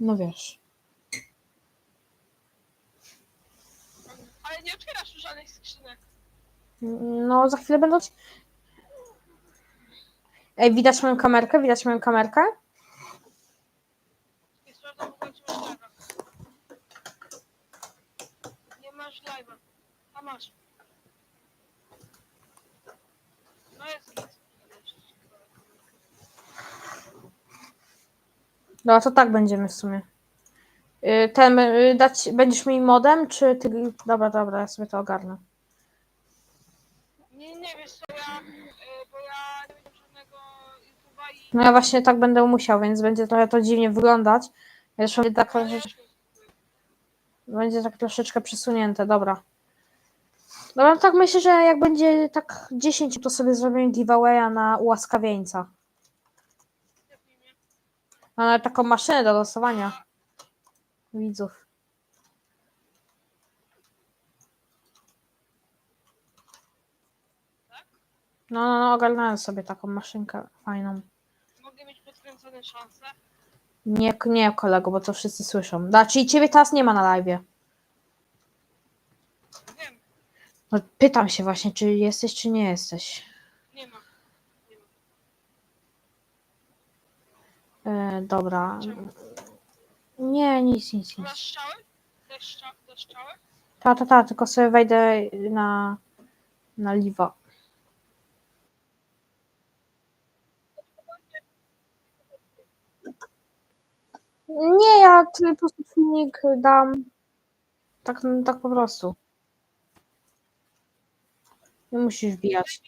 No wiesz. Ale nie otwierasz już żadnych skrzynek. No, za chwilę będą. Ej, widać moją kamerkę? Widać moją kamerkę? Nie sprawdzam czy masz live'a. Nie masz live'a. A masz. No jest git. No, to tak będziemy w sumie. Y, Ten, y, dać, będziesz mi modem, czy ty... Dobra, dobra, ja sobie to ogarnę. Nie, nie wiesz co ja, y, bo ja nie wiem żadnego YouTube'a i... No ja właśnie tak będę musiał, więc będzie trochę to dziwnie wyglądać. Zresztą będzie tak, będzie tak troszeczkę przesunięte, dobra. Dobra, no tak myślę, że jak będzie tak 10, to sobie zrobimy giveawaya na ułaskawieńca. Mamy taką maszynę do losowania widzów. No, no, no, ogarnąłem sobie taką maszynkę fajną. Mogę mieć podkręcone szanse. Nie, nie kolego, bo to wszyscy słyszą. Znaczy ciebie teraz nie ma na live. Wiem. No, pytam się właśnie, czy jesteś, czy nie jesteś. Nie ma. E, dobra. Czemu? Nie, nic, nic, Masz nic. strzały? Też strzały? Też strzały? Ta, ta, ta, tylko sobie wejdę na, na liwa. Nie, ja ty po prostu filmik dam. Tak, tak po prostu. Nie musisz wbijać.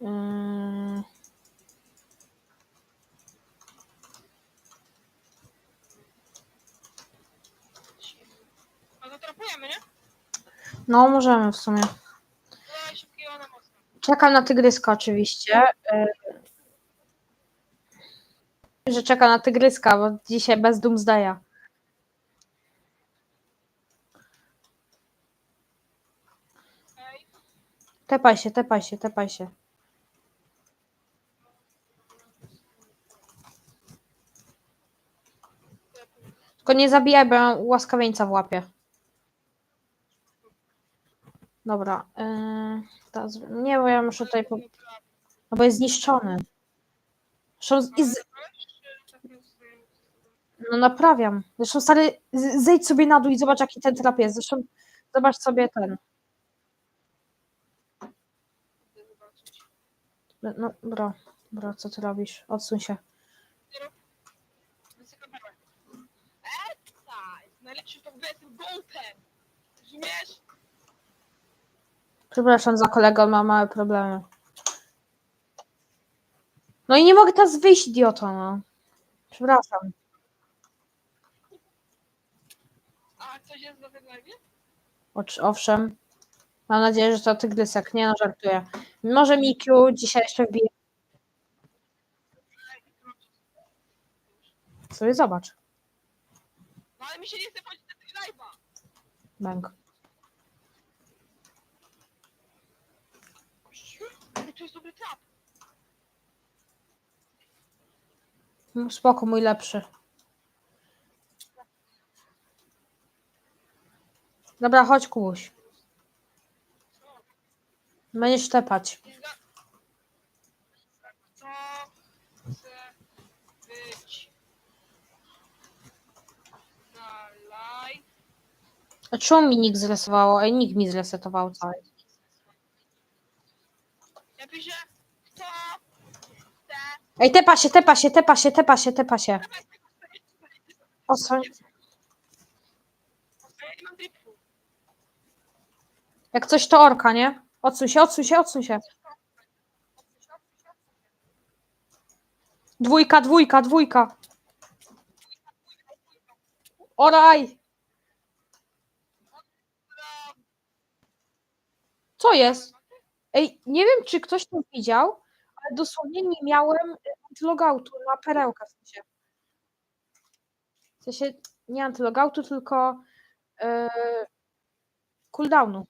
Yy, Nie? no, możemy w sumie. Szybkiego na mocno. Czekam na tygryska oczywiście. Yy, że czeka na tygryska, bo dzisiaj bez Doomsdaya. Ej, Tepaj się, tepaj się, tepaj się. Tylko nie zabijaj, bo ja mam łaskawieńca w łapie. Dobra. Yy, teraz, nie, bo ja muszę tutaj. Po... No bo jest zniszczony. Zresztą z, no naprawiam. Zresztą stary, zejdź sobie na dół i zobacz jaki ten trap jest. Zresztą zobacz sobie ten. No bro, bro, co ty robisz? Odsuń się. Najlepszy to w gołtem! Rozumiesz? Przepraszam za kolegę, on ma małe problemy. No i nie mogę teraz wyjść, idioto, no. Przepraszam. A coś jest? Ocz- Owszem. Mam nadzieję, że to tygrysek. Nie no, żartuję. Może Mikiu dzisiaj jeszcze wbije. Sobie zobacz. No ale mi się nie chce wchodzić na tego live'a! Bęk. Ale to jest dobry trap! No, Spoko, mój lepszy. Dobra, chodź Kubuś. Będziesz tepać. Nie zga... To chce być na live. A czemu mi nikt zresowało? Ej, nikt mi zresetował cały. Ja piszę, kto chce Ej, tepa się, tepa się, tepa się, tepa się, tepa się. Dripu. Jak coś to orka, nie? Odsuń się, odsuń się, odsuń się. Dwójka, dwójka, dwójka. Oraj! Co jest? Ej, nie wiem, czy ktoś to widział, ale dosłownie nie miałem antylogoutu na perełkę w sensie. W sensie nie antylogoutu, tylko yy, cooldownu.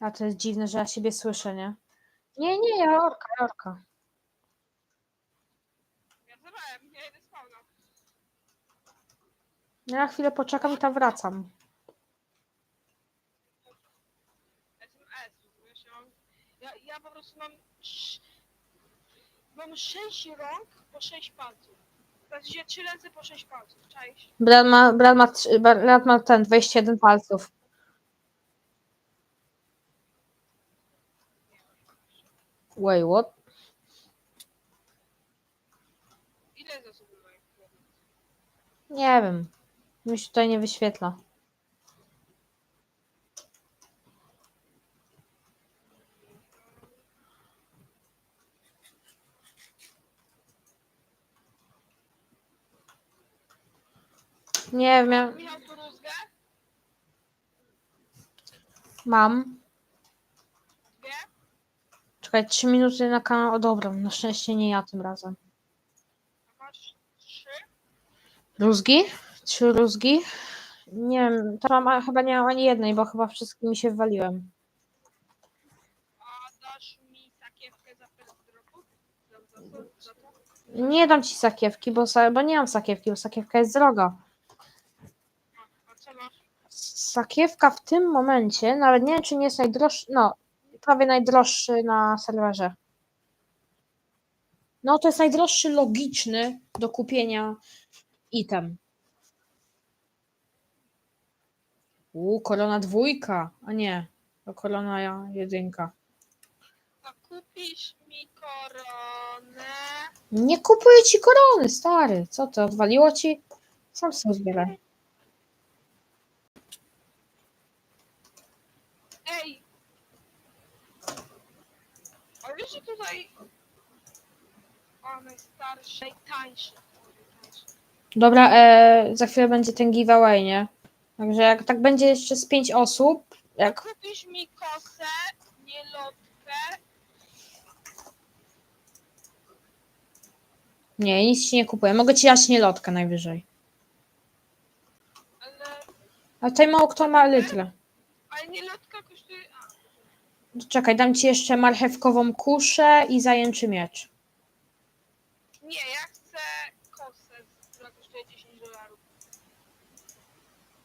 A to jest dziwne, że ja siebie słyszę, nie? Nie, nie, ja orka, ja orka. Ja wiem, ja jedę spawna. Ja na chwilę poczekam i tam wracam. 6 rąk po 6 palców. Znaczy 3 ręce po 6 palców. Cześć. Bran ma, Bran ma, trzy- Bran ma ten 21 palców. Wait, what? Ile zasobów mają? Nie wiem. Mi się tutaj nie wyświetla. Nie wiem, mam. Dwie? Czekaj, 3 minuty na kanał. O dobra, na szczęście nie ja tym razem. Masz trzy? Rózgi? Trzy rózgi? Nie wiem, to mam, chyba nie mam ani jednej, bo chyba wszystkimi się wywaliłem. A dasz mi sakiewkę za first dropu? Za, za, za, za to? Nie dam ci sakiewki, bo, sa, bo nie mam sakiewki, bo sakiewka jest droga. Sakiewka w tym momencie, nawet nie wiem, czy nie jest najdroższy, no, prawie najdroższy na serwerze. No, to jest najdroższy logiczny do kupienia item. U, korona dwójka, a nie, to korona ja- jedynka. A kupisz mi koronę? Nie kupuję ci korony, stary. Co to, odwaliło ci? Sam sobie zbieraj. Ej! A wiesz, że tutaj... O, najstarszy, najtańszy. najtańszy. Dobra, e, za chwilę będzie ten giveaway, nie? Także jak tak będzie jeszcze z pięć osób, jak Kupisz mi kosę, nielotkę, Nie, nic ci nie kupuję. Mogę ci dać nielotkę najwyżej. ale... A tutaj mało kto ma litrę. Ale nielotka Czekaj, dam ci jeszcze marchewkową kuszę i zajęczy miecz. nie, ja chcę kosę, która kosztuje 10 dolarów.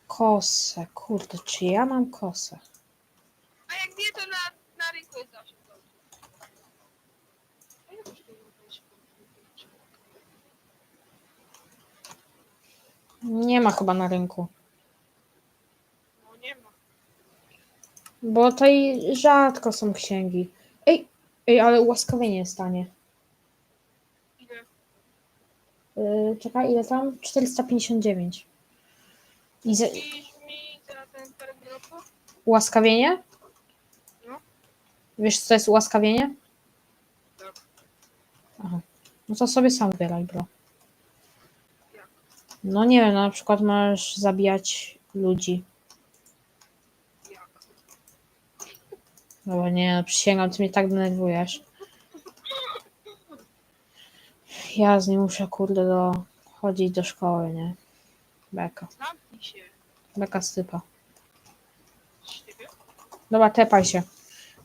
Kosę, kurde, czy ja mam kosę? A jak nie, to na, na rynku jest 8 dolarów. A ile kosztuje jakaś- Nie ma chyba na rynku. No nie ma. Bo tutaj rzadko są księgi. Ej, ej, ale ułaskawienie jest tanie. Ile? Yy, czekaj, ile tam? 459. I za... Mi ten? Ułaskawienie? No. Wiesz, co to jest ułaskawienie? Tak. Aha. No to sobie sam wybieraj, bro. No nie wiem, na przykład możesz zabijać ludzi. No bo nie, przysięgam, ty mnie tak denerwujesz. Ja z nim muszę, kurde, do... chodzić do szkoły, nie? Beka. Zamknij się. Beka stypa. Dobra, tepaj się.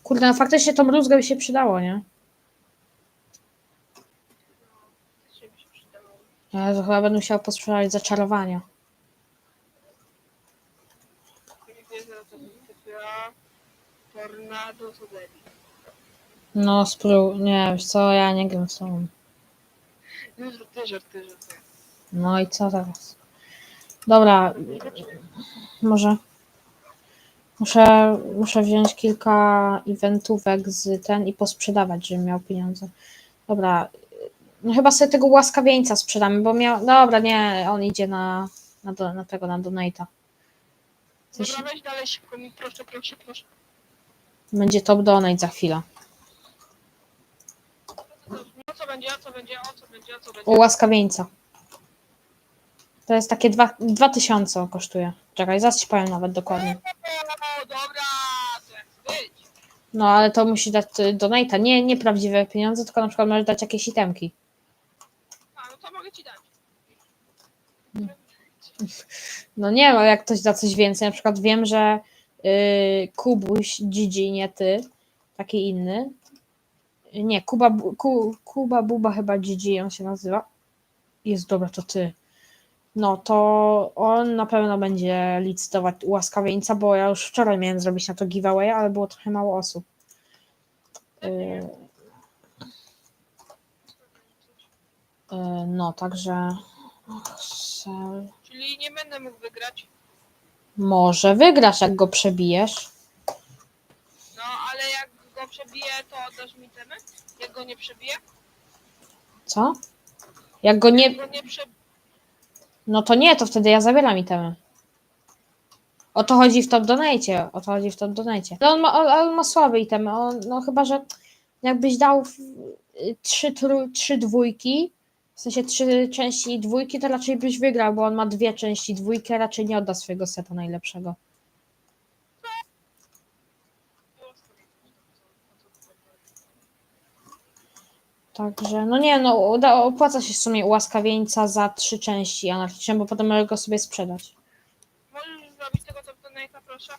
Kurde, no faktycznie tą rózgę by się przydało, nie? No. Ja to chyba będę musiał posprzedać zaczarowania. Jak nie zaraz to typa Tornado Sodeli. No, spró... Nie, wiesz co, ja nie gram z tobą. No żarty, żarty, żarty. No i co teraz? Dobra, może... Muszę, muszę wziąć kilka eventówek z ten i posprzedawać, żebym miał pieniądze. Dobra, no chyba sobie tego łaskawieńca sprzedamy, bo miał... Dobra, nie, on idzie na, na, do, na tego, na donate'a. Coś- Dobra, weź dalej szybko mi, proszę, proszę, proszę. Będzie top donate za chwilę. No co będzie, a co będzie, o co będzie, a co będzie? U łaskawieńca. To jest takie dwa- 2000 kosztuje. Czekaj, zaraz ci powiem nawet dokładnie. O, dobra, to jak być. No ale to musi dać y, donate'a, nie, nie prawdziwe pieniądze, tylko na przykład możesz dać jakieś itemki. A, no to mogę ci dać. No nie, no jak ktoś da coś więcej, na przykład wiem, że Kubuś, Gigi, nie ty, taki inny. Nie, Kuba, Ku, Kuba Buba chyba Gigi on się nazywa. Jest dobra, to ty. No to on na pewno będzie licytować łaskawieńca, bo ja już wczoraj miałem zrobić na to giveaway, ale było trochę mało osób. Yy, yy, no, także. Czyli nie będę mógł wygrać. Może wygrasz, jak go przebijesz. No, ale jak go przebiję, to oddasz mi temy? Jak go nie przebiję? Co? Jak go nie. Jak go nie. No to nie, to wtedy ja zabieram itemy. O to chodzi w top donate. O to chodzi w top donate. No on ma, on, on ma słabe itemy. On, no chyba, że jakbyś dał w- y, trzy, tru, trzy dwójki, w sensie trzy części dwójki, to raczej byś wygrał, bo on ma dwie części dwójki, a raczej nie odda swojego seta najlepszego. Także, no nie, no uda, opłaca się w sumie łaskawieńca za trzy części anarchiczne, bo potem możesz go sobie sprzedać. Możesz zrobić tego top donate'a, proszę?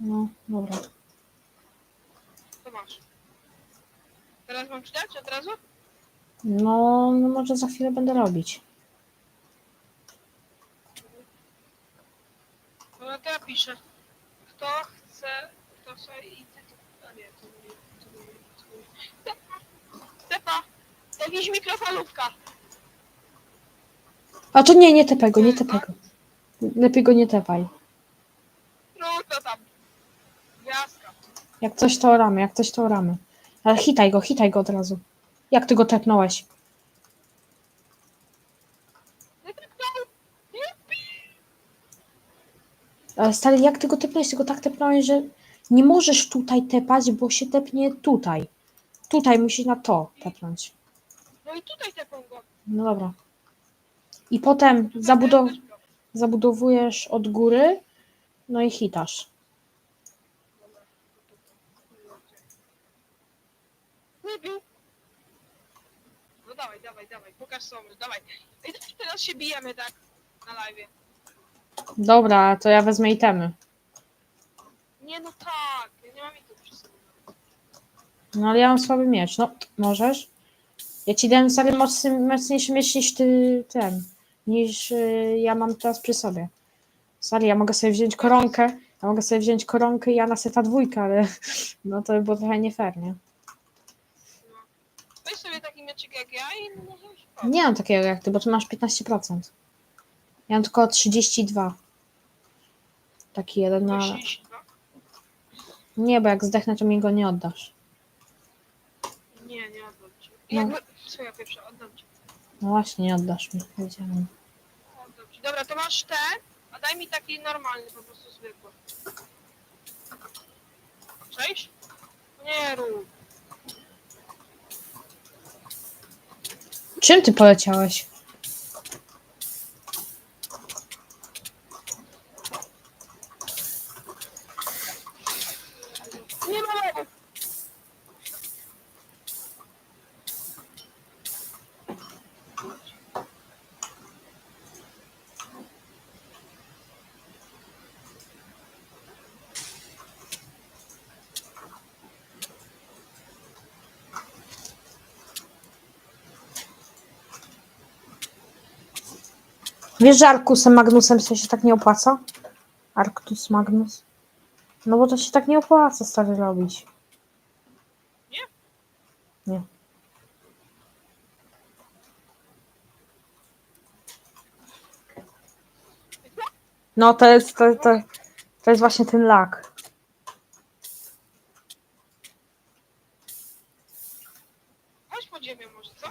No, dobra. To masz. Teraz mam czytać od razu? No, no może za chwilę będę robić. No to ja piszę. Kto chce, kto chce i ty... A nie, to nie, to nie, to nie. Tepa! Tepa! Jakiś mikrofalówka! A to nie, nie tepaj go, nie tepaj go. Lepiej go nie tepaj. No to tam. Gwiazdka. Jak coś to ramy, jak coś to ramy. Ale hitaj go, hitaj go od razu. Jak ty go tepnąłeś? Ale stary, jak ty go tepnąłeś? Ty go tak tepnąłeś, że nie możesz tutaj tepać, bo się tepnie tutaj. Tutaj musi na to tepnąć. No i tutaj tepnął go. No dobra. I potem zabudow go. zabudowujesz od góry, no i hitasz. Wybił. No dawaj, dawaj, dawaj, pokaż sobie, dawaj. I teraz się bijemy tak na live. Dobra, to ja wezmę itemy. Nie no tak, ja nie mam ich tu przy sobie. No ale ja mam słaby miecz. No, możesz? Ja ci dałem stary mocny, mocniejszy miecz niż ty ten. Niż y, ja mam teraz przy sobie. Stary, ja mogę sobie wziąć koronkę. Ja mogę sobie wziąć koronkę i ja na seta dwójkę, ale no to by było trochę nie fair, nie? Jak ja i Nie mam takiego jak ty, bo ty masz 15%. Ja mam tylko 32. Taki jeden, ale... Nie, bo jak zdechnę, to mi go nie oddasz. Nie, nie oddam ci. No. Jakby... Co ja pierwsza, oddam ci. No właśnie, nie oddasz mi. Oddam ci. Dobra, to masz te, a daj mi taki normalny, po prostu zwykły. Cześć? Nie rób. Czym ty poleciałeś? Nie ma mowy. Wiesz, że Arkusem Magnusem to się tak nie opłaca? Arctus Magnus? No bo to się tak nie opłaca stary robić. Nie? Nie. No to jest, to, to, to jest właśnie ten lak. Chodź po ziemię może, co?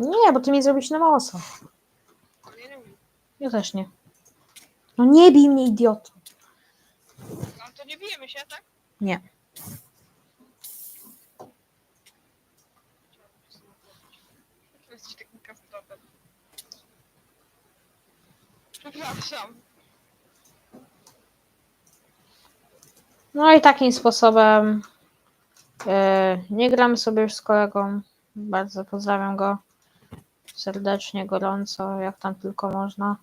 Nie, bo ty mi zrobisz na umiem. Ja też nie. No nie bij mnie, idioto. No to nie bijemy się, tak? Nie. Przepraszam. No i takim sposobem e, nie gramy sobie już z kolegą. Bardzo pozdrawiam go serdecznie, gorąco, jak tam tylko można.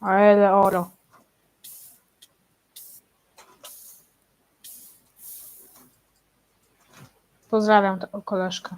Ale oro. Pozdrawiam tego koleżkę.